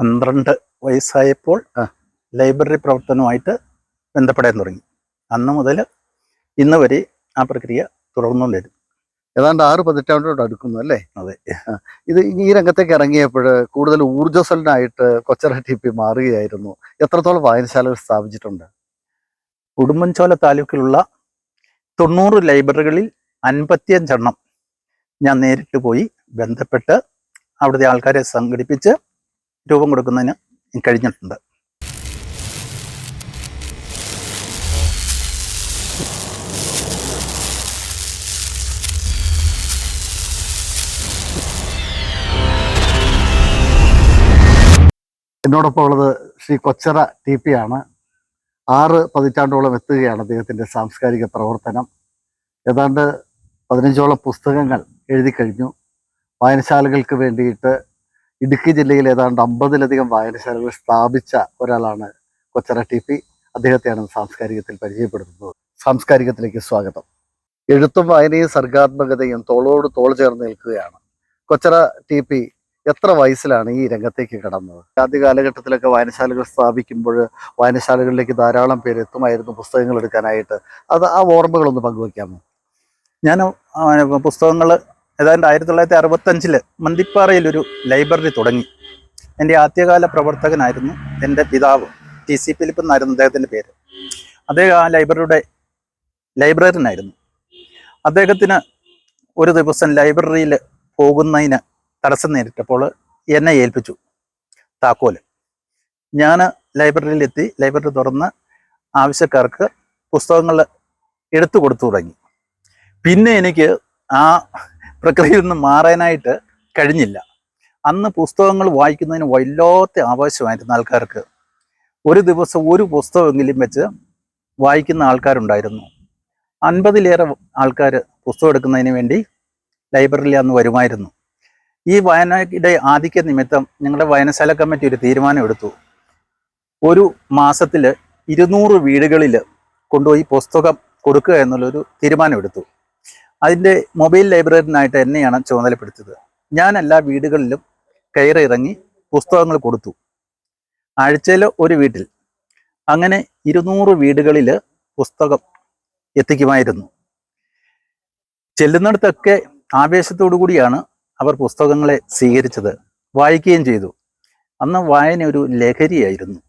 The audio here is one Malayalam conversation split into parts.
പന്ത്രണ്ട് വയസ്സായപ്പോൾ ലൈബ്രറി പ്രവർത്തനവുമായിട്ട് ബന്ധപ്പെടാൻ തുടങ്ങി. അന്ന് മുതൽ ഇന്ന് വരെ ആ പ്രക്രിയ തുടർന്നുകൊണ്ടിരുന്നു ഏതാണ്ട് ആറ് പതിറ്റാണ്ടോട് അടുക്കുന്നു അല്ലേ? അതെ. ഇത് ഈ രംഗത്തേക്ക് ഇറങ്ങിയപ്പോൾ കൂടുതൽ ഊർജസ്വലനായിട്ട് കൊച്ചറ ടി പി മാറുകയായിരുന്നു. എത്രത്തോളം വായനശാലകൾ സ്ഥാപിച്ചിട്ടുണ്ട്? ഉടുമ്പൻചോല താലൂക്കിലുള്ള തൊണ്ണൂറ് ലൈബ്രറികളിൽ അൻപത്തിയഞ്ചെണ്ണം ഞാൻ നേരിട്ട് പോയി ബന്ധപ്പെട്ട് അവിടുത്തെ ആൾക്കാരെ സംഘടിപ്പിച്ച് രൂപം കൊടുക്കുന്നതിന് കഴിഞ്ഞിട്ടുണ്ട്. എന്നോടൊപ്പം ഉള്ളത് ശ്രീ കൊച്ചറ ടി പി ആണ് ആറ് പതിറ്റാണ്ടോളം എത്തുകയാണ് അദ്ദേഹത്തിന്റെ സാംസ്കാരിക പ്രവർത്തനം. ഏതാണ്ട് പതിനഞ്ചോളം പുസ്തകങ്ങൾ എഴുതി കഴിഞ്ഞു. വായനശാലകൾക്ക് വേണ്ടിയിട്ട് ഇടുക്കി ജില്ലയിൽ ഏതാണ്ട് അമ്പതിലധികം വായനശാലകൾ സ്ഥാപിച്ച ഒരാളാണ് കൊച്ചറ ടി പി. അദ്ദേഹത്തെയാണ് സാംസ്കാരികത്തിൽ പരിചയപ്പെടുത്തുന്നത്. സാംസ്കാരികത്തിലേക്ക് സ്വാഗതം. എഴുത്തും വായനയും സർഗാത്മകതയും തോളോട് തോൾ ചേർന്ന് നിൽക്കുകയാണ്. കൊച്ചറ ടി പി എത്ര വയസ്സിലാണ് ഈ രംഗത്തേക്ക് കടന്നത്? ആദ്യ കാലഘട്ടത്തിലൊക്കെ വായനശാലകൾ സ്ഥാപിക്കുമ്പോൾ വായനശാലകളിലേക്ക് ധാരാളം പേര് എത്തുമായിരുന്നു പുസ്തകങ്ങൾ എടുക്കാനായിട്ട്. അത് ആ ഓർമ്മകളൊന്ന് പങ്കുവയ്ക്കാമോ ഞാൻ പുസ്തകങ്ങൾ ഏതാണ്ട് ആയിരത്തി തൊള്ളായിരത്തി അറുപത്തഞ്ചിൽ മന്തിപ്പാറയിലൊരു ലൈബ്രറി തുടങ്ങി. എന്റെ ആദ്യകാല പ്രവർത്തകനായിരുന്നു എന്റെ പിതാവ് ടി സി ഫിലിപ്പ് എന്നായിരുന്നു അദ്ദേഹത്തിന്റെ പേര്. അദ്ദേഹം ആ ലൈബ്രറിയുടെ ലൈബ്രറിയനായിരുന്നു. അദ്ദേഹത്തിന് ഒരു ദിവസം ലൈബ്രറിയിൽ പോകുന്നതിന് തടസ്സം നേരിട്ടപ്പോൾ എന്നെ ഏൽപ്പിച്ചു താക്കോൽ. ഞാൻ ലൈബ്രറിയിലെത്തി ലൈബ്രറി തുറന്ന് ആവശ്യക്കാർക്ക് പുസ്തകങ്ങൾ എടുത്തു കൊടുത്തു തുടങ്ങി. പിന്നെ എനിക്ക് ആ പ്രക്രിയയിൽ നിന്ന് മാറാനായിട്ട് കഴിഞ്ഞില്ല. അന്ന് പുസ്തകങ്ങൾ വായിക്കുന്നതിന് വല്ലാത്ത ആവശ്യമായിരുന്നു ആൾക്കാർക്ക്. ഒരു ദിവസം ഒരു പുസ്തകമെങ്കിലും വെച്ച് വായിക്കുന്ന ആൾക്കാരുണ്ടായിരുന്നു. അൻപതിലേറെ ആൾക്കാർ പുസ്തകം എടുക്കുന്നതിന് വേണ്ടി ലൈബ്രറിയിൽ അന്ന് വരുമായിരുന്നു. ഈ വായനയുടെ ആധിക്യ നിമിത്തം ഞങ്ങളുടെ വായനശാല കമ്മിറ്റി ഒരു തീരുമാനം എടുത്തു. ഒരു മാസത്തിൽ ഇരുന്നൂറ് വീടുകളിൽ കൊണ്ടുപോയി പുസ്തകം കൊടുക്കുക എന്നുള്ളൊരു തീരുമാനം എടുത്തു. അതിന്റെ മൊബൈൽ ലൈബ്രറിനായിട്ട് എന്നെയാണ് ചുമതലപ്പെടുത്തിയത്. ഞാൻ എല്ലാ വീടുകളിലും കയറി ഇറങ്ങി പുസ്തകങ്ങൾ കൊടുത്തു. ആഴ്ചയിൽ ഒരു വീട്ടിൽ. അങ്ങനെ ഇരുന്നൂറ് വീടുകളിൽ പുസ്തകം എത്തിക്കുമായിരുന്നു. ചെല്ലുന്നിടത്തൊക്കെ ആവേശത്തോടു കൂടിയാണ് അവർ പുസ്തകങ്ങളെ സ്വീകരിച്ചത്. വായിക്കുകയും ചെയ്തു. അന്ന് വായന ഒരു ലഹരിയായിരുന്നു.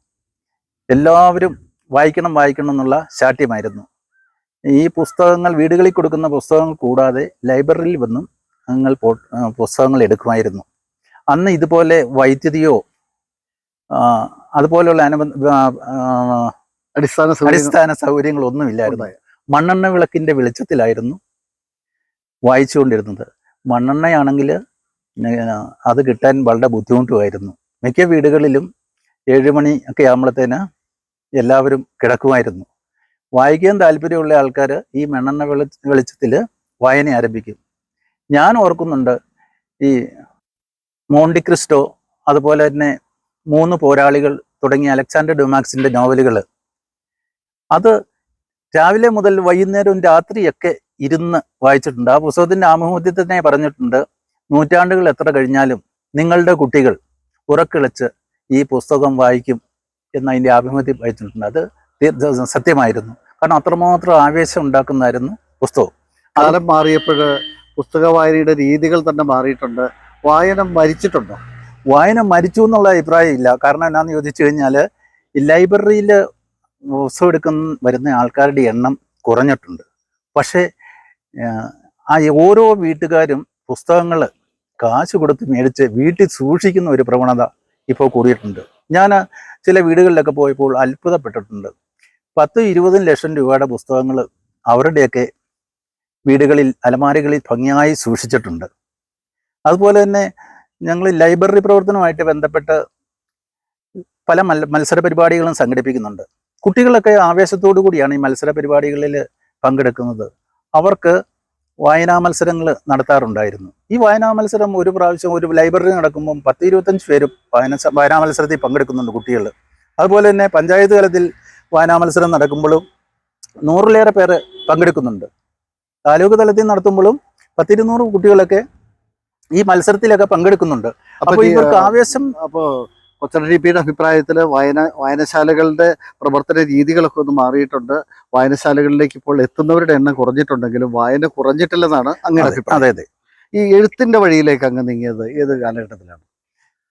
എല്ലാവരും വായിക്കണം വായിക്കണം എന്നുള്ള ശാഠ്യമായിരുന്നു. ഈ പുസ്തകങ്ങൾ വീടുകളിൽ കൊടുക്കുന്ന പുസ്തകങ്ങൾ കൂടാതെ ലൈബ്രറിയിൽ വന്നും ഞങ്ങൾ പുസ്തകങ്ങൾ എടുക്കുമായിരുന്നു. അന്ന് ഇതുപോലെ വൈദ്യുതിയോ അതുപോലെയുള്ള അനുബന്ധ അടിസ്ഥാന അടിസ്ഥാന സൗകര്യങ്ങളൊന്നുമില്ലായിരുന്നു. മണ്ണെണ്ണ വിളക്കിന്റെ വെളിച്ചത്തിലായിരുന്നു വായിച്ചുകൊണ്ടിരുന്നത്. മണ്ണെണ്ണയാണെങ്കിൽ അത് കിട്ടാൻ വളരെ ബുദ്ധിമുട്ടുമായിരുന്നു. മിക്ക വീടുകളിലും ഏഴുമണി ഒക്കെ ആകുമ്പോഴത്തേന് എല്ലാവരും കിടക്കുമായിരുന്നു. വായിക്കാൻ താല്പര്യമുള്ള ആൾക്കാർ ഈ മണ്ണെണ്ണ വെളി വെളിച്ചത്തിൽ വായന ആരംഭിക്കും. ഞാൻ ഓർക്കുന്നുണ്ട് ഈ മോണ്ടി ക്രിസ്റ്റോ അതുപോലെ തന്നെ മൂന്ന് പോരാളികൾ തുടങ്ങിയ അലക്സാണ്ടർ ഡുമാക്സിന്റെ നോവലുകൾ അത് രാവിലെ മുതൽ വൈകുന്നേരവും രാത്രിയൊക്കെ ഇരുന്ന് വായിച്ചിട്ടുണ്ട്. ആ പുസ്തകത്തിന്റെ ആമുഖത്തിൽ തന്നെ പറഞ്ഞിട്ടുണ്ട് നൂറ്റാണ്ടുകൾ എത്ര കഴിഞ്ഞാലും നിങ്ങളുടെ കുട്ടികൾ ഉറക്കിളച്ച് ഈ പുസ്തകം വായിക്കും എന്നതിന്റെ ആഭിമുഖ്യത്തിൽ വായിച്ചിട്ടുണ്ട്. അത് സത്യമായിരുന്നു. കാരണം അത്രമാത്രം ആവേശം ഉണ്ടാക്കുന്നതായിരുന്നു പുസ്തകം. കാലം മാറിയപ്പോൾ പുസ്തക വായനയുടെ രീതികൾ തന്നെ മാറിയിട്ടുണ്ട്. വായന മരിച്ചിട്ടുണ്ടോ? വായന മരിച്ചു എന്നുള്ള അഭിപ്രായം ഇല്ല കാരണം എന്നാന്ന് ചോദിച്ചു കഴിഞ്ഞാൽ ലൈബ്രറിയിൽ പുസ്തകം എടുക്കുന്ന വരുന്ന ആൾക്കാരുടെ എണ്ണം കുറഞ്ഞിട്ടുണ്ട്. പക്ഷേ ആ ഓരോ വീട്ടുകാരും പുസ്തകങ്ങൾ കാശ് കൊടുത്ത് മേടിച്ച് വീട്ടിൽ സൂക്ഷിക്കുന്ന ഒരു പ്രവണത ഇപ്പോൾ കൂടിയിട്ടുണ്ട്. ഞാൻ ചില വീടുകളിലൊക്കെ പോയപ്പോൾ അത്ഭുതപ്പെട്ടിട്ടുണ്ട്. പത്ത് ഇരുപതും ലക്ഷം രൂപയുടെ പുസ്തകങ്ങൾ അവരുടെയൊക്കെ വീടുകളിൽ അലമാരികളിൽ ഭംഗിയായി സൂക്ഷിച്ചിട്ടുണ്ട്. അതുപോലെ തന്നെ ഞങ്ങൾ ലൈബ്രറി പ്രവർത്തനവുമായിട്ട് ബന്ധപ്പെട്ട് പല മത്സര പരിപാടികളും സംഘടിപ്പിക്കുന്നുണ്ട്. കുട്ടികളൊക്കെ ആവേശത്തോടു കൂടിയാണ് ഈ മത്സര പരിപാടികളിൽ പങ്കെടുക്കുന്നത്. അവർക്ക് വായനാ മത്സരങ്ങൾ നടത്താറുണ്ടായിരുന്നു. ഈ വായനാ മത്സരം ഒരു പ്രാവശ്യം ഒരു ലൈബ്രറി നടക്കുമ്പം പത്ത് ഇരുപത്തഞ്ച് പേരും വായന വായനാ മത്സരത്തിൽ പങ്കെടുക്കുന്നുണ്ട് കുട്ടികൾ. അതുപോലെ തന്നെ പഞ്ചായത്ത് തലത്തിൽ വായനാ മത്സരം നടക്കുമ്പോഴും നൂറിലേറെ പേര് പങ്കെടുക്കുന്നുണ്ട്. താലൂക്ക് തലത്തിൽ നടത്തുമ്പോഴും പത്തിരുന്നൂറ് കുട്ടികളൊക്കെ ഈ മത്സരത്തിലൊക്കെ പങ്കെടുക്കുന്നുണ്ട്. അപ്പൊ അപ്പോൾ ഇവർക്ക് ആവേശം അപ്പോ കൊച്ചറ ഡി പിയുടെ അഭിപ്രായത്തിൽ വായന വായനശാലകളുടെ പ്രവർത്തന രീതികളൊക്കെ ഒന്ന് മാറിയിട്ടുണ്ട്. വായനശാലകളിലേക്ക് ഇപ്പോൾ എത്തുന്നവരുടെ എണ്ണം കുറഞ്ഞിട്ടുണ്ടെങ്കിലും വായന കുറഞ്ഞിട്ടില്ലെന്നാണ് അങ്ങനെ അതെ, അഭിപ്രായം. അതെ അതെ. ഈ എഴുത്തിന്റെ വഴിയിലേക്ക് അങ്ങ് നീങ്ങിയത് ഏത് കാലഘട്ടത്തിലാണ്?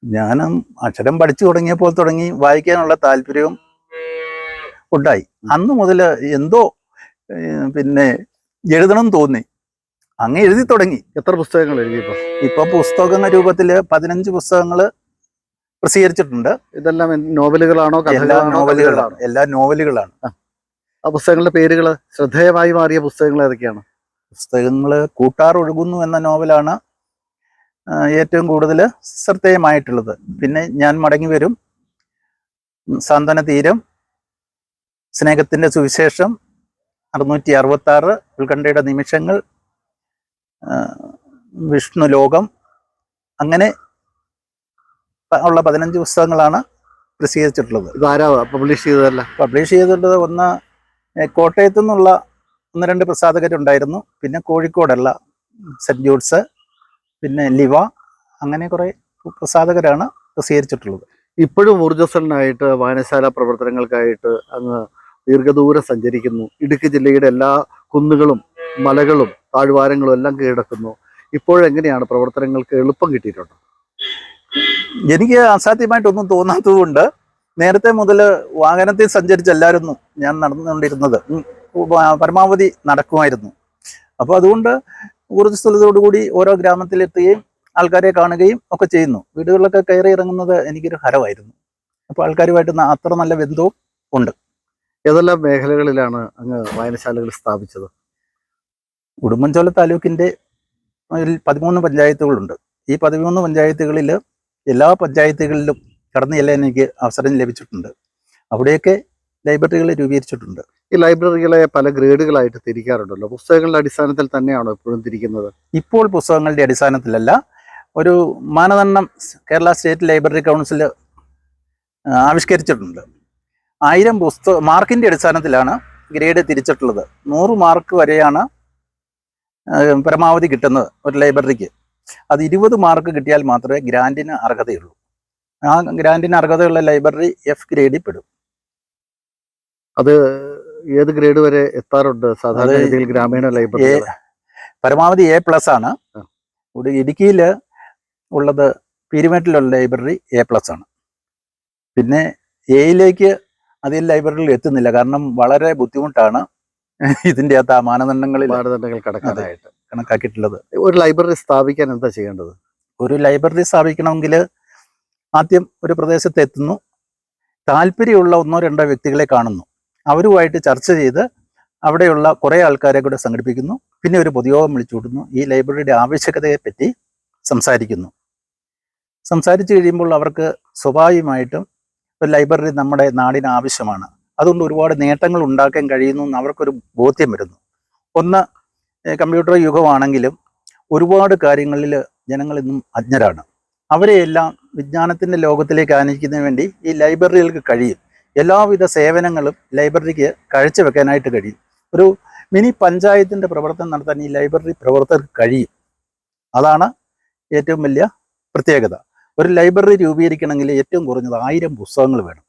ഞാനും അക്ഷരം പഠിച്ചു തുടങ്ങിയപ്പോൾ തുടങ്ങി വായിക്കാനുള്ള താല്പര്യവും ഉണ്ടായി. അന്ന് മുതൽ എന്തോ പിന്നെ എഴുതണം തോന്നി. അങ്ങ് എഴുതി തുടങ്ങി. എത്ര പുസ്തകങ്ങൾ എഴുതിയപ്പോൾ ഇപ്പൊ പുസ്തക രൂപത്തിൽ പതിനഞ്ച് പുസ്തകങ്ങൾ പ്രസിദ്ധീകരിച്ചിട്ടുണ്ട്. ഇതെല്ലാം നോവലുകളാണോ എല്ലാ നോവലുകളാണ്. എല്ലാ നോവലുകളാണ്. ആ. പുസ്തകങ്ങളുടെ പേരുകൾ ശ്രദ്ധേയമായി മാറിയ പുസ്തകങ്ങൾ ഏതൊക്കെയാണ്? പുസ്തകങ്ങൾ കൂട്ടാർ ഒഴുകുന്നു എന്ന നോവലാണ് ഏറ്റവും കൂടുതൽ ശ്രദ്ധേയമായിട്ടുള്ളത്. പിന്നെ ഞാൻ മടങ്ങി വരും. സാന്ത്വന തീരം സ്നേഹത്തിന്റെ സുവിശേഷം അറുന്നൂറ്റി അറുപത്തി ആറ് ഉത്കണ്ഠയുടെ നിമിഷങ്ങൾ വിഷ്ണു ലോകം. അങ്ങനെ ഉള്ള പതിനഞ്ച് പുസ്തകങ്ങളാണ് പ്രസിദ്ധീകരിച്ചിട്ടുള്ളത്. ഇതാരാ പബ്ലിഷ് ചെയ്തതല്ല? പബ്ലിഷ് ചെയ്തിട്ടുള്ളത് ഒന്ന് കോട്ടയത്ത് നിന്നുള്ള ഒന്ന് രണ്ട് പ്രസാധകരുണ്ടായിരുന്നു. പിന്നെ കോഴിക്കോടുള്ള സെന്റ് ജോൺസ് പിന്നെ ലിവ അങ്ങനെ കുറേ പ്രസാധകരാണ് പ്രസിദ്ധീകരിച്ചിട്ടുള്ളത്. ഇപ്പോഴും ഊർജസ്വലനായിട്ട് വായനശാല പ്രവർത്തനങ്ങൾക്കായിട്ട് അങ്ങ് ദീർഘദൂരം സഞ്ചരിക്കുന്നു. ഇടുക്കി ജില്ലയുടെ എല്ലാ കുന്നുകളും മലകളും താഴ്വാരങ്ങളും എല്ലാം കീഴടക്കുന്നു. ഇപ്പോഴെങ്ങനെയാണ് പ്രവർത്തനങ്ങൾക്ക് എളുപ്പം കിട്ടിയിട്ടുണ്ട് എനിക്ക് അസാധ്യമായിട്ടൊന്നും തോന്നാത്തതുകൊണ്ട് നേരത്തെ മുതൽ വാഹനത്തിൽ സഞ്ചരിച്ചല്ലായിരുന്നു ഞാൻ നടന്നുകൊണ്ടിരുന്നത്. പരമാവധി നടക്കുമായിരുന്നു. അപ്പോൾ അതുകൊണ്ട് ഊർജസ്വലതയോടുകൂടി ഓരോ ഗ്രാമത്തിലെത്തുകയും ആൾക്കാരെ കാണുകയും ഒക്കെ ചെയ്യുന്നു. വീടുകളിലൊക്കെ കയറി ഇറങ്ങുന്നത് എനിക്കൊരു ഹരമായിരുന്നു. അപ്പോൾ ആൾക്കാരുമായിട്ട് അത്ര നല്ല ബന്ധവും ഏതെല്ലാം മേഖലകളിലാണ് അങ്ങ് വായനശാലകൾ സ്ഥാപിച്ചത്? ഉടുമ്പൻചോല താലൂക്കിന്റെ പതിമൂന്ന് പഞ്ചായത്തുകളുണ്ട്. ഈ പതിമൂന്ന് പഞ്ചായത്തുകളിൽ എല്ലാ പഞ്ചായത്തുകളിലും കടന്നു ചെല്ലാൻ എനിക്ക് അവസരം ലഭിച്ചിട്ടുണ്ട്. അവിടെയൊക്കെ ലൈബ്രറികൾ രൂപീകരിച്ചിട്ടുണ്ട്. ഈ ലൈബ്രറികളെ പല ഗ്രേഡുകളായിട്ട് തിരിക്കാറുണ്ടല്ലോ. പുസ്തകങ്ങളുടെ അടിസ്ഥാനത്തിൽ തന്നെയാണോ എപ്പോഴും തിരിക്കുന്നത്? ഇപ്പോൾ പുസ്തകങ്ങളുടെ അടിസ്ഥാനത്തിലല്ല. ഒരു മാനദണ്ഡം കേരള സ്റ്റേറ്റ് ലൈബ്രറി കൗൺസിൽ ആവിഷ്കരിച്ചിട്ടുണ്ട്. ആയിരം പുസ്തക മാർക്കിന്റെ അടിസ്ഥാനത്തിലാണ് ഗ്രേഡ് തിരിച്ചിട്ടുള്ളത്. നൂറ് മാർക്ക് വരെയാണ് പരമാവധി കിട്ടുന്നത് ഒരു ലൈബ്രറിക്ക്. അത് ഇരുപത് മാർക്ക് കിട്ടിയാൽ മാത്രമേ ഗ്രാൻഡിന് അർഹതയുള്ളൂ. ആ ഗ്രാൻഡിന് അർഹതയുള്ള ലൈബ്രറി എഫ് ഗ്രേഡിൽ പെടും. അത് ഏത് ഗ്രേഡ് വരെ എത്താറുണ്ട്? സാധാരണ രീതിയിൽ ഗ്രാമീണ ലൈബ്രറി പരമാവധി എ പ്ലസ് ആണ്. ഇടുക്കിയിൽ ഉള്ളത് പീരുമേട്ടിലുള്ള ലൈബ്രറി എ പ്ലസ് ആണ്. പിന്നെ എയിലേക്ക് അധികം ലൈബ്രറിയിൽ എത്തുന്നില്ല. കാരണം വളരെ ബുദ്ധിമുട്ടാണ് ഇതിന്റെ അകത്ത് ആ മാനദണ്ഡങ്ങളിൽ മാനദണ്ഡങ്ങൾ കടക്കാനായിട്ട്. കണക്കാക്കിയിട്ടുള്ളത്. ഒരു ലൈബ്രറി സ്ഥാപിക്കാൻ എന്താ ചെയ്യേണ്ടത്? ഒരു ലൈബ്രറി സ്ഥാപിക്കണമെങ്കിൽ ആദ്യം ഒരു പ്രദേശത്ത് എത്തുന്നു. താല്പര്യമുള്ള ഒന്നോ രണ്ടോ വ്യക്തികളെ കാണുന്നു. അവരുമായിട്ട് ചർച്ച ചെയ്ത് അവിടെയുള്ള കുറേ ആൾക്കാരെ കൂടെ സംഘടിപ്പിക്കുന്നു. പിന്നെ ഒരു പൊതുയോഗം വിളിച്ചു കൂട്ടുന്നു. ഈ ലൈബ്രറിയുടെ ആവശ്യകതയെ പറ്റി സംസാരിക്കുന്നു. സംസാരിച്ചു കഴിയുമ്പോൾ അവർക്ക് സ്വാഭാവികമായിട്ടും ഒരു ലൈബ്രറി നമ്മുടെ നാടിന് ആവശ്യമാണ്. അതുകൊണ്ട് ഒരുപാട് നേട്ടങ്ങൾ ഉണ്ടാക്കാൻ കഴിയുന്നു എന്ന് അവർക്കൊരു ബോധ്യം വരുന്നു. ഒന്ന് കമ്പ്യൂട്ടർ യുഗമാണെങ്കിലും ഒരുപാട് കാര്യങ്ങളിൽ ജനങ്ങൾ ഇന്നും അജ്ഞരാണ്. അവരെയെല്ലാം വിജ്ഞാനത്തിന്റെ ലോകത്തിലേക്ക് ആനയിക്കുന്നതിന് വേണ്ടി ഈ ലൈബ്രറികൾക്ക് കഴിയും. എല്ലാവിധ സേവനങ്ങളും ലൈബ്രറിക്ക് കാഴ്ചവെക്കാനായിട്ട് കഴിയും. ഒരു മിനി പഞ്ചായത്തിന്റെ പ്രവർത്തനം നടത്താൻ ഈ ലൈബ്രറി പ്രവർത്തകർക്ക് കഴിയും. അതാണ് ഏറ്റവും വലിയ പ്രത്യേകത. ഒരു ലൈബ്രറി രൂപീകരിക്കണമെങ്കിൽ ഏറ്റവും കുറഞ്ഞത് ആയിരം പുസ്തകങ്ങൾ വേണം.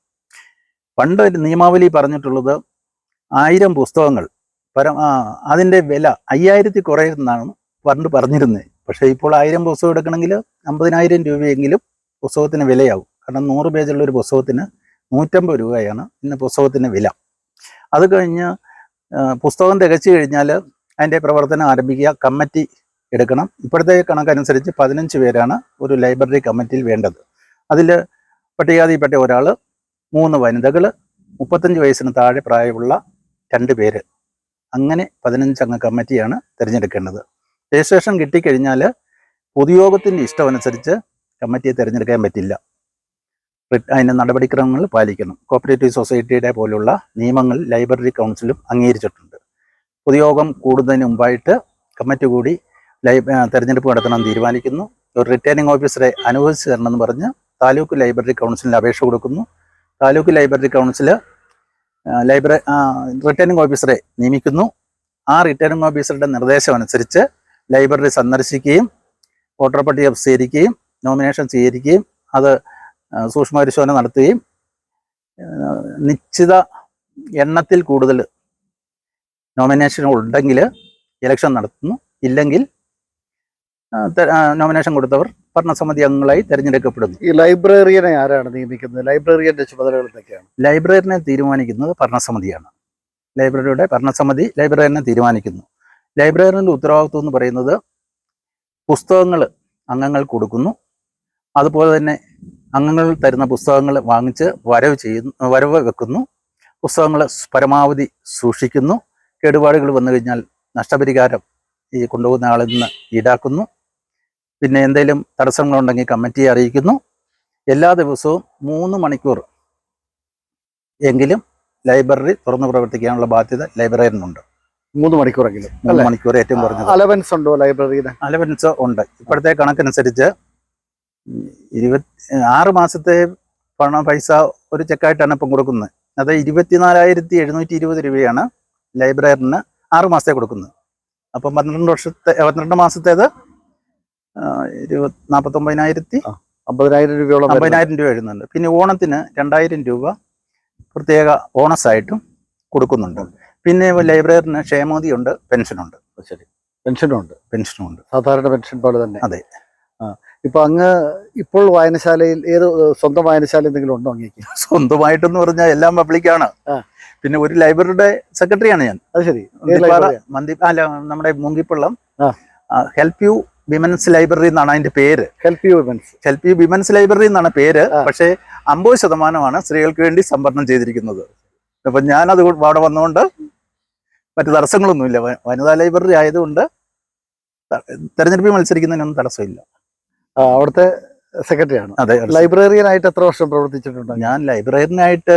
പണ്ട് നിയമാവലി പറഞ്ഞിട്ടുള്ളത് ആയിരം പുസ്തകങ്ങൾ. പരം അതിന്റെ വില അയ്യായിരത്തി കുറയുന്നതാണ് പണ്ട് പറഞ്ഞിരുന്നത്. പക്ഷേ ഇപ്പോൾ ആയിരം പുസ്തകം എടുക്കണമെങ്കിൽ അമ്പതിനായിരം രൂപയെങ്കിലും പുസ്തകത്തിന് വിലയാവും. കാരണം നൂറ് പേജുള്ള ഒരു പുസ്തകത്തിന് നൂറ്റമ്പത് രൂപയാണ് ഇന്ന് പുസ്തകത്തിന് വില. അത് കഴിഞ്ഞ് പുസ്തകം തികച്ചു കഴിഞ്ഞാൽ അതിന്റെ പ്രവർത്തനം ആരംഭിക്കുക കമ്മിറ്റി എടുക്കണം. ഇപ്പോഴത്തെ കണക്കനുസരിച്ച് പതിനഞ്ച് പേരാണ് ഒരു ലൈബ്രറി കമ്മിറ്റിയിൽ വേണ്ടത്. അതിൽ പട്ടികജാതിയിൽപ്പെട്ട ഒരാൾ മൂന്ന് വനിതകൾ മുപ്പത്തഞ്ച് വയസ്സിന് താഴെ പ്രായമുള്ള രണ്ട് പേര്. അങ്ങനെ പതിനഞ്ചംഗ കമ്മിറ്റിയാണ് തിരഞ്ഞെടുക്കേണ്ടത്. രജിസ്ട്രേഷൻ കിട്ടിക്കഴിഞ്ഞാൽ പൊതുയോഗത്തിന്റെ ഇഷ്ടമനുസരിച്ച് കമ്മിറ്റിയെ തിരഞ്ഞെടുക്കാൻ പറ്റില്ല. അതിന്റെ നടപടിക്രമങ്ങൾ പാലിക്കണം. കോപ്പറേറ്റീവ് സൊസൈറ്റിയുടെ പോലുള്ള നിയമങ്ങൾ ലൈബ്രറി കൗൺസിലും അംഗീകരിച്ചിട്ടുണ്ട്. പൊതുയോഗം കൂടുന്നതിന് മുമ്പായിട്ട് കമ്മിറ്റി കൂടി ലൈ ആ, തെരഞ്ഞെടുപ്പ് നടത്തണം തീരുമാനിക്കുന്നു. ഒരു റിട്ടേണിംഗ് ഓഫീസറെ അനുവദിച്ചു തരണമെന്ന് പറഞ്ഞ് താലൂക്ക് ലൈബ്രറി കൗൺസിലിന് അപേക്ഷ കൊടുക്കുന്നു. Taluk library council library returning ഓഫീസറെ നിയമിക്കുന്നു. ആ റിട്ടേണിംഗ് ഓഫീസറുടെ നിർദ്ദേശം അനുസരിച്ച് ലൈബ്രറി സന്ദർശിക്കുകയും വോട്ടർ പട്ടിക സ്വീകരിക്കുകയും നോമിനേഷൻ സ്വീകരിക്കുകയും അത് സൂക്ഷ്മ പരിശോധന നടത്തുകയും നിശ്ചിത എണ്ണത്തിൽ കൂടുതൽ നോമിനേഷൻ ഉണ്ടെങ്കിൽ ഇലക്ഷൻ നടത്തുന്നു. ഇല്ലെങ്കിൽ നോമിനേഷൻ കൊടുത്തവർ ഭരണസമിതി അംഗങ്ങളായി തെരഞ്ഞെടുക്കപ്പെടുന്നു. ഈ ലൈബ്രറിയനെ ആരാണ് നിയമിക്കുന്നത്? ലൈബ്രറിയന്റെ ചുമതലകൾ എന്തൊക്കെയാണ്? ലൈബ്രറിനെ തീരുമാനിക്കുന്നത് ഭരണസമിതിയാണ്. ലൈബ്രറിയുടെ ഭരണസമിതി ലൈബ്രറിയനെ തീരുമാനിക്കുന്നു. ലൈബ്രറിയുടെ ഉത്തരവാദിത്വം എന്ന് പറയുന്നത് പുസ്തകങ്ങൾ അംഗങ്ങൾ കൊടുക്കുന്നു. അതുപോലെ തന്നെ അംഗങ്ങൾ തരുന്ന പുസ്തകങ്ങൾ വാങ്ങിച്ച് വരവ് ചെയ്യുന്നു വരവ് വെക്കുന്നു. പുസ്തകങ്ങൾ പരമാവധി സൂക്ഷിക്കുന്നു. കേടുപാടുകൾ വന്നു കഴിഞ്ഞാൽ നഷ്ടപരിഹാരം ഈ കൊണ്ടുപോകുന്ന ആളിൽ നിന്ന് ഈടാക്കുന്നു. പിന്നെ എന്തെങ്കിലും തടസ്സങ്ങളുണ്ടെങ്കിൽ കമ്മിറ്റിയെ അറിയിക്കുന്നു. എല്ലാ ദിവസവും മൂന്ന് മണിക്കൂർ എങ്കിലും ലൈബ്രറി തുറന്നു പ്രവർത്തിക്കാനുള്ള ബാധ്യത ലൈബ്രറിയനുണ്ട്. മൂന്ന് മണിക്കൂറെങ്കിലും മൂന്ന്? മണിക്കൂർ ഏറ്റവും കുറഞ്ഞത്. അലവൻസ് ഉണ്ടോ ലൈബ്രറിയുടെ? അലവൻസ് ഉണ്ട്. ഇപ്പോഴത്തെ കണക്കനുസരിച്ച് ഇരുപത്തി ആറ് മാസത്തെ പണം പൈസ ഒരു ചെക്കായിട്ടാണ് ഇപ്പം കൊടുക്കുന്നത്. അത് ഇരുപത്തിനാലായിരത്തി എഴുന്നൂറ്റി ഇരുപത് രൂപയാണ് ലൈബ്രറിന് ആറ് മാസത്തെ കൊടുക്കുന്നത്. അപ്പം പന്ത്രണ്ട് വർഷത്തെ പന്ത്രണ്ട് മാസത്തേത് ഇരുപത് നാൽപ്പത്തൊമ്പതിനായിരത്തി അമ്പതിനായിരം രൂപയോളം വരുന്നുണ്ട്. അമ്പതിനായിരം രൂപ എഴുതുന്നുണ്ട് പിന്നെ ഓണത്തിന് രണ്ടായിരം രൂപ പ്രത്യേക ഓണസായിട്ടും കൊടുക്കുന്നുണ്ട്. പിന്നെ ലൈബ്രറിന് ക്ഷേമോദിയുണ്ട് പെൻഷനുണ്ട്. ശരി. പെൻഷനും ഉണ്ട് പെൻഷനും ഉണ്ട് സാധാരണ പെൻഷൻ പോലെ തന്നെ. അതെ. ഇപ്പൊ അങ്ങ് ഇപ്പോൾ വായനശാലയിൽ ഏത് സ്വന്തം വായനശാല എന്തെങ്കിലും ഉണ്ടോ അങ്ങേക്ക്? സ്വന്തമായിട്ടെന്ന് പറഞ്ഞാൽ എല്ലാം പബ്ലിക്കാണ്. പിന്നെ ഒരു ലൈബ്രറിയുടെ സെക്രട്ടറിയാണ് ഞാൻ. അത് ശരി. ഏത് മന്ദിപ്പാറ ലൈബ്രറിയാ? മന്ദി അല്ല നമ്മുടെ Munkippallam help help you women's library എന്നാണ് അതിന്റെ പേര്. Help you women's help you women's library എന്നാണ് പേര്. പക്ഷേ അമ്പത് ശതമാനമാണ് സ്ത്രീകൾക്ക് വേണ്ടി സംവരണം ചെയ്തിരിക്കുന്നത്. അപ്പൊ ഞാനത് അവിടെ വന്നുകൊണ്ട് മറ്റു തടസ്സങ്ങളൊന്നുമില്ല. വനിതാ ലൈബ്രറി ആയതുകൊണ്ട് തെരഞ്ഞെടുപ്പിൽ മത്സരിക്കുന്നതിനൊന്നും തടസ്സമില്ല. അവിടുത്തെ സെക്രട്ടറിയാണ് അതെ ലൈബ്രറിയൻ ആയിട്ട് എത്ര വർഷം പ്രവർത്തിച്ചിട്ടുണ്ട്? ഞാൻ ലൈബ്രറിയനായിട്ട്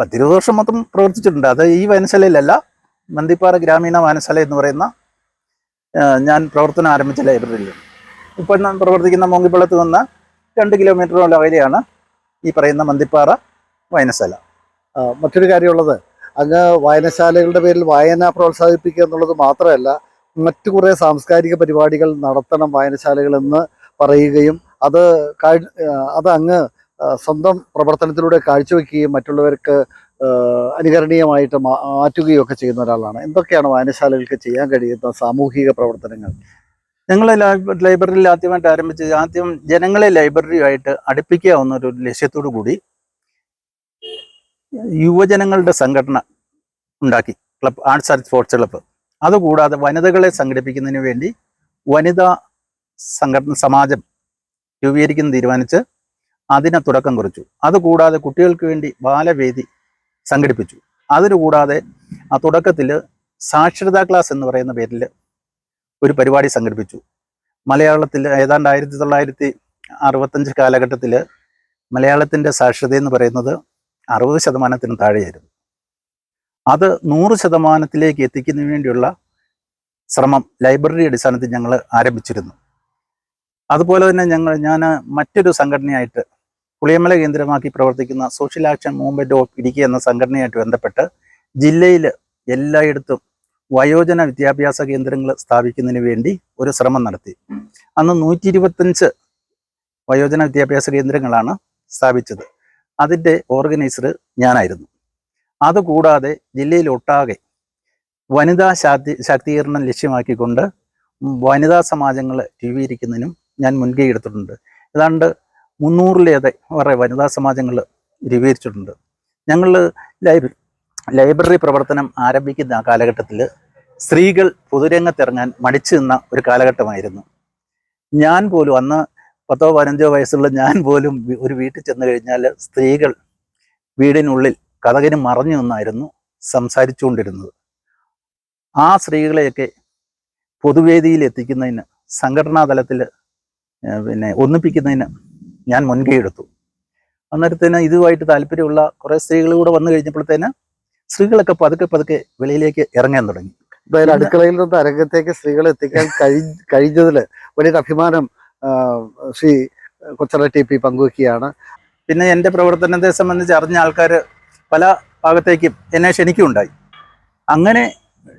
പത്തിരുപത് വർഷം മൊത്തം പ്രവർത്തിച്ചിട്ടുണ്ട്. അത് ഈ വായനശാലയിലല്ല നന്ദിപ്പാറ ഗ്രാമീണ വായനശാല എന്ന് പറയുന്ന ഞാൻ പ്രവർത്തനം ആരംഭിച്ച ലൈബ്രറിയിൽ. ഇപ്പോൾ ഞാൻ പ്രവർത്തിക്കുന്ന മോങ്കിപ്പള്ളത്ത് നിന്ന് രണ്ട് കിലോമീറ്ററോളം അകലെയാണ് ഈ പറയുന്ന മന്തിപ്പാറ വായനശാല. മറ്റൊരു കാര്യമുള്ളത് അങ്ങ് വായനശാലകളുടെ പേരിൽ വായന പ്രോത്സാഹിപ്പിക്കുക എന്നുള്ളത് മാത്രമല്ല മറ്റു കുറേ സാംസ്കാരിക പരിപാടികൾ നടത്തണം വായനശാലകളെന്ന് പറയുകയും അത് അത് അങ്ങ് സ്വന്തം പ്രവർത്തനത്തിലൂടെ കാഴ്ചവെക്കുകയും മറ്റുള്ളവർക്ക് അനുകരണീയമായിട്ട് മാറ്റുകയൊക്കെ ചെയ്യുന്ന ഒരാളാണ്. എന്തൊക്കെയാണ് വായനശാലകൾക്ക് ചെയ്യാൻ കഴിയുന്ന സാമൂഹിക പ്രവർത്തനങ്ങൾ? ഞങ്ങൾ ലൈബ്രറിയിൽ ആദ്യമായിട്ട് ആരംഭിച്ചത് ആദ്യം ജനങ്ങളെ ലൈബ്രറിയുമായിട്ട് അടുപ്പിക്കുക ഒരു ലക്ഷ്യത്തോടു കൂടി യുവജനങ്ങളുടെ സംഘടന ഉണ്ടാക്കി. Club arts and sports club അതുകൂടാതെ വനിതകളെ സംഘടിപ്പിക്കുന്നതിന് വേണ്ടി വനിതാ സംഘടന സമാജം രൂപീകരിക്കുന്ന തീരുമാനിച്ച് അതിനെ തുടക്കം കുറിച്ചു. അതുകൂടാതെ കുട്ടികൾക്ക് വേണ്ടി ബാലവേദി സംഘടിപ്പിച്ചു. അതിനുകൂടാതെ ആ തുടക്കത്തിൽ സാക്ഷരതാ ക്ലാസ് എന്ന് പറയുന്ന പേരിൽ ഒരു പരിപാടി സംഘടിപ്പിച്ചു. മലയാളത്തിൽ ഏതാണ്ട് ആയിരത്തി തൊള്ളായിരത്തി അറുപത്തഞ്ച് കാലഘട്ടത്തിൽ മലയാളത്തിന്റെ സാക്ഷരത എന്ന് പറയുന്നത് അറുപത് ശതമാനത്തിന് താഴെയായിരുന്നു. അത് നൂറ് ശതമാനത്തിലേക്ക് എത്തിക്കുന്നതിന് വേണ്ടിയുള്ള ശ്രമം ലൈബ്രറി അടിസ്ഥാനത്തിൽ ഞങ്ങൾ ആരംഭിച്ചിരുന്നു. അതുപോലെ തന്നെ ഞങ്ങൾ ഞാൻ മറ്റൊരു സംഘടനയായിട്ട് പുളിയമല കേന്ദ്രമാക്കി പ്രവർത്തിക്കുന്ന social action movement of Idukki എന്ന സംഘടനയായിട്ട് ബന്ധപ്പെട്ട് ജില്ലയിൽ എല്ലായിടത്തും വയോജന വിദ്യാഭ്യാസ കേന്ദ്രങ്ങൾ സ്ഥാപിക്കുന്നതിന് വേണ്ടി ഒരു ശ്രമം നടത്തി. അന്ന് നൂറ്റി ഇരുപത്തഞ്ച് വയോജന വിദ്യാഭ്യാസ കേന്ദ്രങ്ങളാണ് സ്ഥാപിച്ചത്. അതിന്റെ ഓർഗനൈസർ ഞാനായിരുന്നു. അതുകൂടാതെ ജില്ലയിലൊട്ടാകെ വനിതാ ശാക്തി ശാക്തീകരണം ലക്ഷ്യമാക്കിക്കൊണ്ട് വനിതാ സമാജങ്ങൾ രൂപീകരിക്കുന്നതിനും ഞാൻ മുൻകൈ എടുത്തിട്ടുണ്ട്. ഏതാണ്ട് മുന്നൂറിലേറെ വേറെ വനിതാ സമാജങ്ങൾ രൂപീകരിച്ചിട്ടുണ്ട്. ഞങ്ങൾ ലൈബ്രറി ലൈബ്രറി പ്രവർത്തനം ആരംഭിക്കുന്ന ആ കാലഘട്ടത്തിൽ സ്ത്രീകൾ പൊതുരംഗത്തിറങ്ങാൻ മടിച്ചു നിന്ന ഒരു കാലഘട്ടമായിരുന്നു. ഞാൻ പോലും അന്ന് പത്തോ പതിനഞ്ചോ വയസ്സുള്ള ഞാൻ പോലും ഒരു വീട്ടിൽ ചെന്ന് കഴിഞ്ഞാൽ സ്ത്രീകൾ വീടിനുള്ളിൽ കഥകന് മറഞ്ഞു നിന്നായിരുന്നു സംസാരിച്ചുകൊണ്ടിരുന്നത്. ആ സ്ത്രീകളെയൊക്കെ പൊതുവേദിയിൽ എത്തിക്കുന്നതിന് സംഘടനാ തലത്തിൽ പിന്നെ ഒന്നിപ്പിക്കുന്നതിന് ഞാൻ മുൻകൈ എടുത്തു. അന്നേരത്തേന് ഇതുമായിട്ട് താല്പര്യമുള്ള കുറേ സ്ത്രീകൾ കൂടെ വന്നു കഴിഞ്ഞപ്പോഴത്തേന് സ്ത്രീകളൊക്കെ പതുക്കെ പതുക്കെ വെളിയിലേക്ക് ഇറങ്ങാൻ തുടങ്ങി. അതായത് അടുക്കളയിൽ നിന്ന് അരങ്ങത്തേക്ക് സ്ത്രീകളെ എത്തിക്കാൻ കഴി കഴിഞ്ഞതിൽ വലിയൊരു അഭിമാനം ശ്രീ കൊച്ചറ ടി പി പങ്കുവെക്കുകയാണ്. പിന്നെ എന്റെ പ്രവർത്തനത്തെ സംബന്ധിച്ച് അറിഞ്ഞ ആൾക്കാർ പല ഭാഗത്തേക്കും എന്നെ ക്ഷണിക്കുകയുണ്ടായി. അങ്ങനെ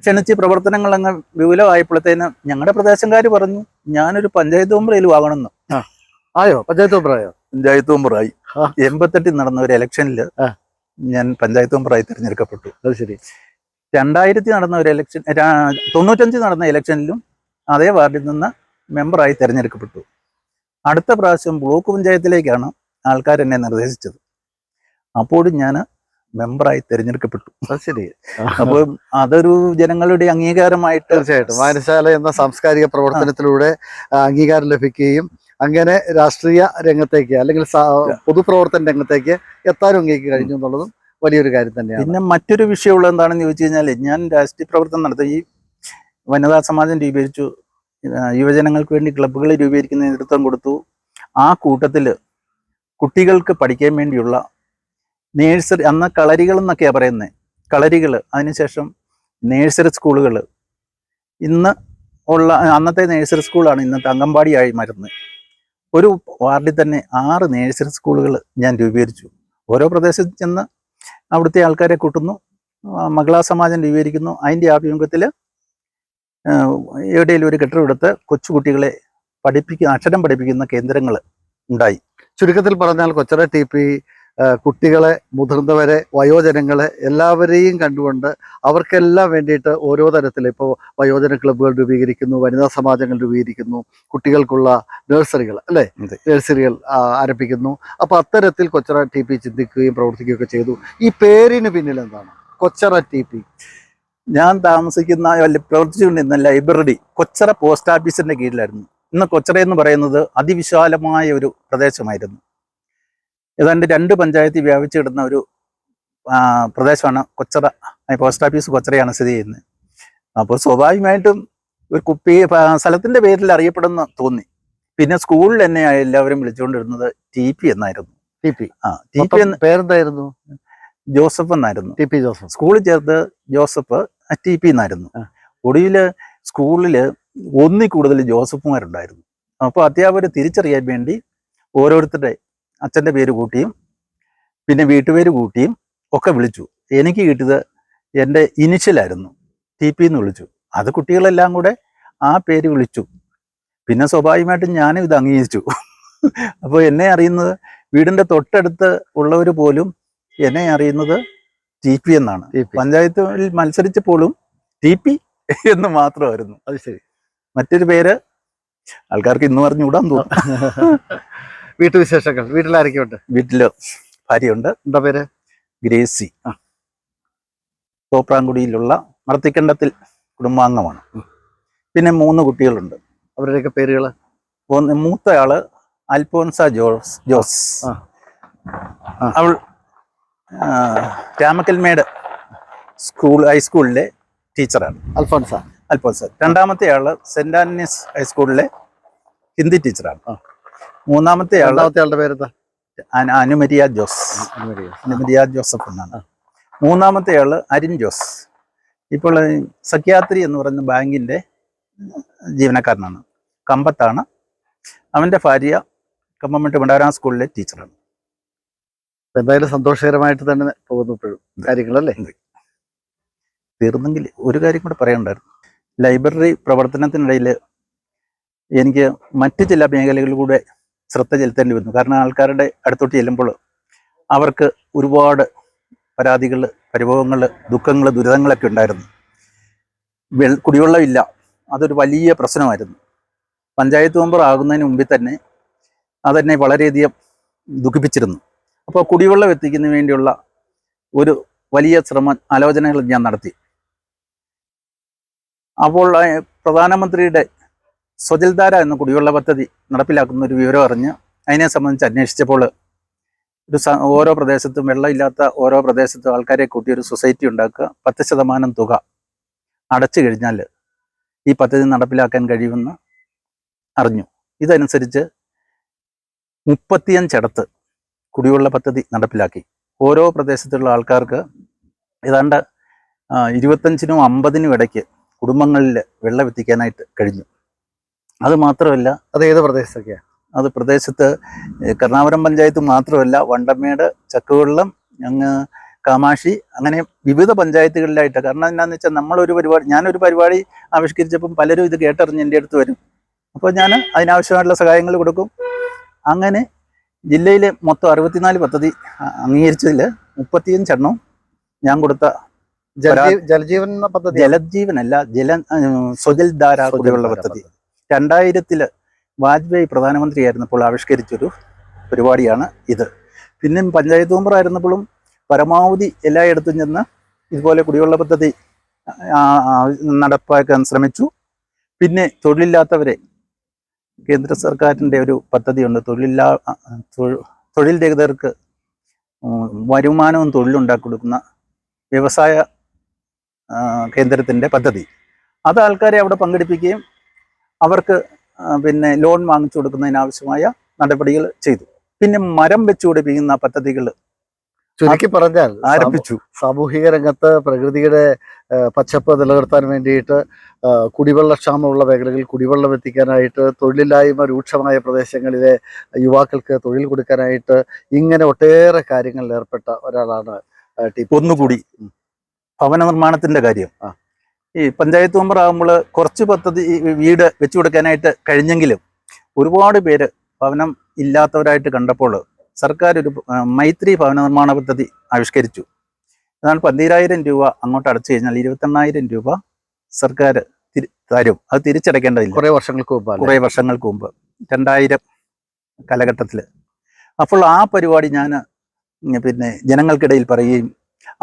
ക്ഷണിച്ച് പ്രവർത്തനങ്ങൾ അങ്ങ് വിപുലമായപ്പോഴത്തേന് ഞങ്ങളുടെ പ്രദേശംകാർ പറഞ്ഞു ഞാനൊരു പഞ്ചായത്ത് മെമ്പറേലും ആകണമെന്ന്. ആയോ? പഞ്ചായത്ത് മെമ്പറായോ? പഞ്ചായത്ത് മെമ്പറായി. എൺപത്തെട്ടിൽ നടന്ന ഒരു ഇലക്ഷനിൽ ഞാൻ പഞ്ചായത്ത് മെമ്പറായി തിരഞ്ഞെടുക്കപ്പെട്ടു. അത് ശരി. രണ്ടായിരത്തി നടന്ന ഒരു ഇലക്ഷൻ തൊണ്ണൂറ്റഞ്ച് നടന്ന ഇലക്ഷനിലും അതേ വാർഡിൽ നിന്ന് മെമ്പറായി തിരഞ്ഞെടുക്കപ്പെട്ടു. അടുത്ത പ്രാവശ്യം ബ്ലോക്ക് പഞ്ചായത്തിലേക്കാണ് ആൾക്കാർ എന്നെ നിർദ്ദേശിച്ചത്. അപ്പോഴും ഞാൻ മെമ്പറായി തിരഞ്ഞെടുക്കപ്പെട്ടു. അത് ശരി. അപ്പോൾ അതൊരു ജനങ്ങളുടെ അംഗീകാരമായിട്ട് തീർച്ചയായിട്ടും. വായനശാല എന്ന സാംസ്കാരിക പ്രവർത്തനത്തിലൂടെ അംഗീകാരം ലഭിക്കുകയും അങ്ങനെ രാഷ്ട്രീയ രംഗത്തേക്ക് അല്ലെങ്കിൽ പൊതുപ്രവർത്തന രംഗത്തേക്ക് എത്താനും അങ്ങേക്ക് കഴിഞ്ഞു എന്നുള്ളതും വലിയൊരു കാര്യം തന്നെയാണ്. പിന്നെ മറ്റൊരു വിഷയമുള്ള എന്താണെന്ന് ചോദിച്ചു കഴിഞ്ഞാൽ ഞാൻ രാഷ്ട്രീയ പ്രവർത്തനം നടത്തി. ഈ വനിതാ സമാജം രൂപീകരിച്ചു. യുവജനങ്ങൾക്ക് വേണ്ടി ക്ലബ്ബുകൾ രൂപീകരിക്കുന്ന നേതൃത്വം കൊടുത്തു. ആ കൂട്ടത്തിൽ കുട്ടികൾക്ക് പഠിക്കാൻ വേണ്ടിയുള്ള നേഴ്സറി അന്ന് കളരികൾ എന്നൊക്കെയാണ് പറയുന്നത് കളരികൾ അതിനുശേഷം നേഴ്സറി സ്കൂളുകൾ ഇന്ന് ഉള്ള അന്നത്തെ നേഴ്സറി സ്കൂളാണ് ഇന്നത്തെ അംഗൻവാടിയായി മാറുന്നത്. ഒരു വാർഡിൽ തന്നെ ആറ് നേഴ്സറി സ്കൂളുകൾ ഞാൻ രൂപീകരിച്ചു. ഓരോ പ്രദേശത്ത് ചെന്ന് അവിടുത്തെ ആൾക്കാരെ കൂട്ടുന്നു മഹിളാ സമാജം രൂപീകരിക്കുന്നു. അതിന്റെ ആഭിമുഖ്യത്തിൽ എവിടെയെങ്കിലും ഒരു കെട്ടിടം എടുത്ത് കൊച്ചുകുട്ടികളെ പഠിപ്പിക്കുന്ന അക്ഷരം പഠിപ്പിക്കുന്ന കേന്ദ്രങ്ങൾ ഉണ്ടായി. ചുരുക്കത്തിൽ പറഞ്ഞാൽ കൊച്ചറ ടി പി കുട്ടികളെ മുതിർന്നവരെ വയോജനങ്ങളെ എല്ലാവരെയും കണ്ടുകൊണ്ട് അവർക്കെല്ലാം വേണ്ടിയിട്ട് ഓരോ തരത്തിൽ ഇപ്പോൾ വയോജന ക്ലബ്ബുകൾ രൂപീകരിക്കുന്നു വനിതാ സമാജങ്ങൾ രൂപീകരിക്കുന്നു കുട്ടികൾക്കുള്ള നഴ്സറികൾ അല്ലേ. നഴ്സറികൾ ആരംഭിക്കുന്നു. അപ്പൊ അത്തരത്തിൽ കൊച്ചറ ടി പി ചിന്തിക്കുകയും പ്രവർത്തിക്കുകയൊക്കെ ചെയ്തു. ഈ പേരിന് പിന്നിൽ എന്താണ്? Kochara T P. ഞാൻ താമസിക്കുന്ന പ്രവർത്തിച്ചുകൊണ്ടിരുന്ന ലൈബ്രറി കൊച്ചറ പോസ്റ്റ് ഓഫീസിന്റെ കീഴിലായിരുന്നു. ഇന്ന് കൊച്ചറ എന്ന് പറയുന്നത് അതിവിശാലമായ ഒരു പ്രദേശമായിരുന്നു. ഏതാണ്ട് രണ്ട് പഞ്ചായത്തിൽ വ്യാപിച്ചു കിടന്ന ഒരു പ്രദേശമാണ് കൊച്ചറ. പോസ്റ്റ് ഓഫീസ് കൊച്ചറയാണ് സ്ഥിതി ചെയ്യുന്നത്. അപ്പോൾ സ്വാഭാവികമായിട്ടും ഒരു കുപ്പി സ്ഥലത്തിന്റെ പേരിൽ അറിയപ്പെടുന്ന തോന്നി. പിന്നെ സ്കൂളിൽ എന്നെ എല്ലാവരും വിളിച്ചുകൊണ്ടിരുന്നത് ടി പി എന്നായിരുന്നു. T P? ആ ടി പി എന്ന് പേരെന്തായിരുന്നു? ജോസഫ് എന്നായിരുന്നു. T P Joseph. സ്കൂളിൽ ചേർത്ത് ജോസഫ് ടി പി എന്നായിരുന്നു. ഒടുവിൽ സ്കൂളിൽ ഒന്നിൽ കൂടുതൽ ജോസഫുമാരുണ്ടായിരുന്നു. അപ്പോൾ അധ്യാപകർ തിരിച്ചറിയാൻ വേണ്ടി ഓരോരുത്തരുടെ അച്ഛന്റെ പേര് കൂട്ടിയും പിന്നെ വീട്ടുപേര് കൂട്ടിയും ഒക്കെ വിളിച്ചു. എനിക്ക് കിട്ടിയത് എന്റെ ഇനിഷ്യലായിരുന്നു. ടി പി എന്ന് വിളിച്ചു. അത് കുട്ടികളെല്ലാം കൂടെ ആ പേര് വിളിച്ചു. പിന്നെ സ്വാഭാവികമായിട്ടും ഞാനും ഇത് അംഗീകരിച്ചു. അപ്പോൾ എന്നെ അറിയുന്നത് വീടിന്റെ തൊട്ടടുത്ത് ഉള്ളവർ പോലും എന്നെ അറിയുന്നത് ടി പി എന്നാണ്. പഞ്ചായത്തിൽ മത്സരിച്ചപ്പോഴും ടി പി എന്ന് മാത്രമായിരുന്നു. അത് ശരി. മറ്റൊരു പേര് ആൾക്കാർക്ക് ഇന്ന് പറഞ്ഞുകൂടാൻ തോന്നുന്നു. വീട്ടുവിശേഷങ്ങൾ വീട്ടിലാരൊക്കെ ഉണ്ട് വീട്ടിൽ ഭാര്യയുണ്ട്. എന്താ പേര്? ഗ്രേസി. തോപ്രാങ്കുടിയിലുള്ള മർത്തിക്കണ്ടത്തിൽ കുടുംബാംഗമാണ്. പിന്നെ മൂന്ന് കുട്ടികളുണ്ട്. അവരുടെയൊക്കെ പേരുകൾ മൂത്തയാൾ അൽഫോൻസ ജോസ് ജോസ്. അവൾ രാമക്കൽമേട് സ്കൂൾ ഹൈസ്കൂളിലെ ടീച്ചറാണ്. അൽഫോൻസ. അൽഫോൻസ. രണ്ടാമത്തെ ആൾ സെന്റ് ആന്റണീസ് ഹൈസ്കൂളിലെ ഹിന്ദി ടീച്ചറാണ്. മൂന്നാമത്തെ രണ്ടാമത്തെ ആളുടെ പേരെന്താ? അന- അനുമരിയ ജോസ്. അനുമരിയ. ജോസഫ് എന്നാണ്. മൂന്നാമത്തെ ആൾ അരിൻ ജോസ്. ഇപ്പോൾ സഖ്യാത്രി എന്ന് പറയുന്ന ബാങ്കിന്റെ ജീവനക്കാരനാണ്. കമ്പത്താണ്. അവന്റെ ഭാര്യ കമ്പമെട്ട് മണ്ടാരാം സ്കൂളിലെ ടീച്ചറാണ്. എന്തായാലും സന്തോഷകരമായിട്ട് തന്നെ പോകുന്നു ഇപ്പോഴും കാര്യങ്ങളല്ലേ? തീർന്നെങ്കിൽ ഒരു കാര്യം കൂടെ പറയണ്ടായിരുന്നു ലൈബ്രറി പ്രവർത്തനത്തിനിടയിൽ എനിക്ക് മറ്റ് ചില മേഖലകളിലൂടെ ശ്രദ്ധ ചെലുത്തേണ്ടി വന്നു കാരണം ആൾക്കാരുടെ അടുത്തോട്ട് ചെല്ലുമ്പോൾ അവർക്ക് ഒരുപാട് പരാതികൾ പരിഭവങ്ങൾ ദുഃഖങ്ങൾ ദുരിതങ്ങളൊക്കെ ഉണ്ടായിരുന്നു. വെൾ കുടിവെള്ളമില്ല. അതൊരു വലിയ പ്രശ്നമായിരുന്നു. പഞ്ചായത്ത് മെമ്പർ ആകുന്നതിന് മുമ്പിൽ തന്നെ അതെന്നെ വളരെയധികം ദുഃഖിപ്പിച്ചിരുന്നു. അപ്പോൾ കുടിവെള്ളം എത്തിക്കുന്നതിന് വേണ്ടിയുള്ള ഒരു വലിയ ശ്രമ ആലോചനകൾ ഞാൻ നടത്തി. അപ്പോൾ പ്രധാനമന്ത്രിയുടെ സ്വജൽധാര എന്ന കുടിവെള്ള പദ്ധതി നടപ്പിലാക്കുന്ന ഒരു വിവരം അറിഞ്ഞ് അതിനെ സംബന്ധിച്ച് അന്വേഷിച്ചപ്പോൾ ഒരു ഓരോ പ്രദേശത്തും വെള്ളമില്ലാത്ത ഓരോ പ്രദേശത്തും ആൾക്കാരെ കൂട്ടി ഒരു സൊസൈറ്റി ഉണ്ടാക്കുക പത്ത് ശതമാനം തുക അടച്ചു കഴിഞ്ഞാൽ ഈ പദ്ധതി നടപ്പിലാക്കാൻ കഴിയുമെന്ന് അറിഞ്ഞു. ഇതനുസരിച്ച് മുപ്പത്തിയഞ്ചടത്ത് കുടിവെള്ള പദ്ധതി നടപ്പിലാക്കി. ഓരോ പ്രദേശത്തുള്ള ആൾക്കാർക്ക് ഏതാണ്ട് ഇരുപത്തഞ്ചിനും അമ്പതിനും ഇടയ്ക്ക് കുടുംബങ്ങളിൽ വെള്ളം എത്തിക്കാനായിട്ട് കഴിഞ്ഞു. അത് മാത്രമല്ല അത് ഏത് പ്രദേശത്തൊക്കെയാ? അത് പ്രദേശത്ത് ഏഹ്, കരുണാപുരം പഞ്ചായത്ത് മാത്രമല്ല വണ്ടമേട് ചക്കുവെള്ളം അങ്ങ് കാമാക്ഷി അങ്ങനെ വിവിധ പഞ്ചായത്തുകളിലായിട്ട്. കാരണം എന്താണെന്ന് വെച്ചാൽ നമ്മളൊരു പരിപാടി ഞാനൊരു പരിപാടി ആവിഷ്കരിച്ചപ്പം പലരും ഇത് കേട്ടറിഞ്ഞ് എന്റെ അടുത്ത് വരും. അപ്പോൾ ഞാൻ അതിനാവശ്യമായിട്ടുള്ള സഹായങ്ങൾ കൊടുക്കും. അങ്ങനെ ജില്ലയിലെ മൊത്തം അറുപത്തിനാല് പദ്ധതി അംഗീകരിച്ചതിൽ അംഗീകരിച്ചതിൽ മുപ്പത്തിയഞ്ചെണ്ണം ഞാൻ കൊടുത്ത ജലജീ- ജലജീവൻ പദ്ധതി ജലജീവനല്ല ജല ഉം, സ്വജൽ ധാര കുടിവെള്ള പദ്ധതി. രണ്ടായിരത്തിൽ വാജ്പേയി പ്രധാനമന്ത്രിയായിരുന്നപ്പോൾ ആവിഷ്കരിച്ചൊരു പരിപാടിയാണ് ഇത്. പിന്നെ പഞ്ചായത്ത് മെമ്പർ ആയിരുന്നപ്പോഴും പരമാവധി എല്ലായിടത്തും ചെന്ന് ഇതുപോലെ കുടിവെള്ള പദ്ധതി നടപ്പാക്കാൻ ശ്രമിച്ചു. പിന്നെ തൊഴിലില്ലാത്തവരെ കേന്ദ്ര സർക്കാരിന്റെ ഒരു പദ്ധതിയുണ്ട്. തൊഴിലില്ലാ തൊഴിൽ രഹിതർക്ക് വരുമാനവും തൊഴിലുണ്ടാക്കി കൊടുക്കുന്ന വ്യവസായ കേന്ദ്രത്തിന്റെ പദ്ധതി. അത് ആൾക്കാരെ അവിടെ പങ്കെടുപ്പിക്കുകയും അവർക്ക് പിന്നെ ലോൺ വാങ്ങിച്ചു കൊടുക്കുന്നതിനാവശ്യമായ നടപടികൾ ചെയ്തു. പിന്നെ മരം വെച്ചു പിടിപ്പിക്കുന്ന പദ്ധതികൾ ചുരുക്കി പറഞ്ഞാൽ ആരംഭിച്ചു. സാമൂഹിക രംഗത്ത് പ്രകൃതിയുടെ പച്ചപ്പ് നിലനിർത്താൻ വേണ്ടിയിട്ട് കുടിവെള്ളക്ഷാമമുള്ള മേഖലകളിൽ കുടിവെള്ളം എത്തിക്കാനായിട്ട് തൊഴിലില്ലായ്മ രൂക്ഷമായ പ്രദേശങ്ങളിലെ യുവാക്കൾക്ക് തൊഴിൽ കൊടുക്കാനായിട്ട് ഇങ്ങനെ ഒട്ടേറെ കാര്യങ്ങളിൽ ഏർപ്പെട്ട ഒരാളാണ് ടി ഒന്നുകൂടി ഭവന നിർമ്മാണത്തിന്റെ കാര്യം. ഈ പഞ്ചായത്ത് മെമ്പർ ആകുമ്പോൾ കുറച്ച് പദ്ധതി വീട് വെച്ചു കൊടുക്കാനായിട്ട് കഴിഞ്ഞെങ്കിലും ഒരുപാട് പേര് ഭവനം ഇല്ലാത്തവരായിട്ട് കണ്ടപ്പോൾ സർക്കാർ ഒരു മൈത്രി ഭവന നിർമ്മാണ പദ്ധതി ആവിഷ്കരിച്ചു. എന്നാൽ പന്തിരായിരം രൂപ അങ്ങോട്ട് അടച്ചു കഴിഞ്ഞാൽ ഇരുപത്തെണ്ണായിരം രൂപ സർക്കാർ തരും അത് തിരിച്ചടയ്ക്കേണ്ടതില്ല. കുറേ വർഷങ്ങൾക്ക് മുമ്പ്? കുറേ വർഷങ്ങൾക്ക് മുമ്പ്. രണ്ടായിരം കാലഘട്ടത്തിൽ അപ്പോൾ ആ പരിപാടി ഞാൻ പിന്നെ ജനങ്ങൾക്കിടയിൽ പറയുകയും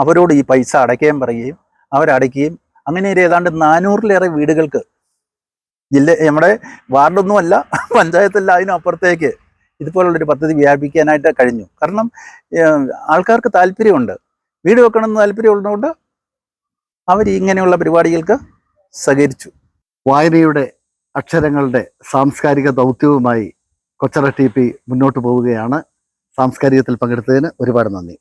അവരോട് ഈ പൈസ അടയ്ക്കാൻ പറയുകയും അവരടയ്ക്കുകയും അങ്ങനെ ഒരു ഏതാണ്ട് നാനൂറിലേറെ വീടുകൾക്ക് ജില്ല നമ്മുടെ വാർഡൊന്നുമല്ല പഞ്ചായത്തല്ല അതിനപ്പുറത്തേക്ക് ഇതുപോലുള്ളൊരു പദ്ധതി വ്യാപിക്കാനായിട്ട് കഴിഞ്ഞു. കാരണം ആൾക്കാർക്ക് താല്പര്യമുണ്ട്. വീട് വെക്കണമെന്ന് താല്പര്യമുള്ളതുകൊണ്ട് അവർ ഇങ്ങനെയുള്ള പരിപാടികൾക്ക് സഹകരിച്ചു. വായനയുടെ അക്ഷരങ്ങളുടെ സാംസ്കാരിക ദൗത്യവുമായി കൊച്ചറ ടി പി മുന്നോട്ട് പോവുകയാണ്. സാംസ്കാരികത്തിൽ പങ്കെടുത്തതിന് ഒരുപാട് നന്ദി.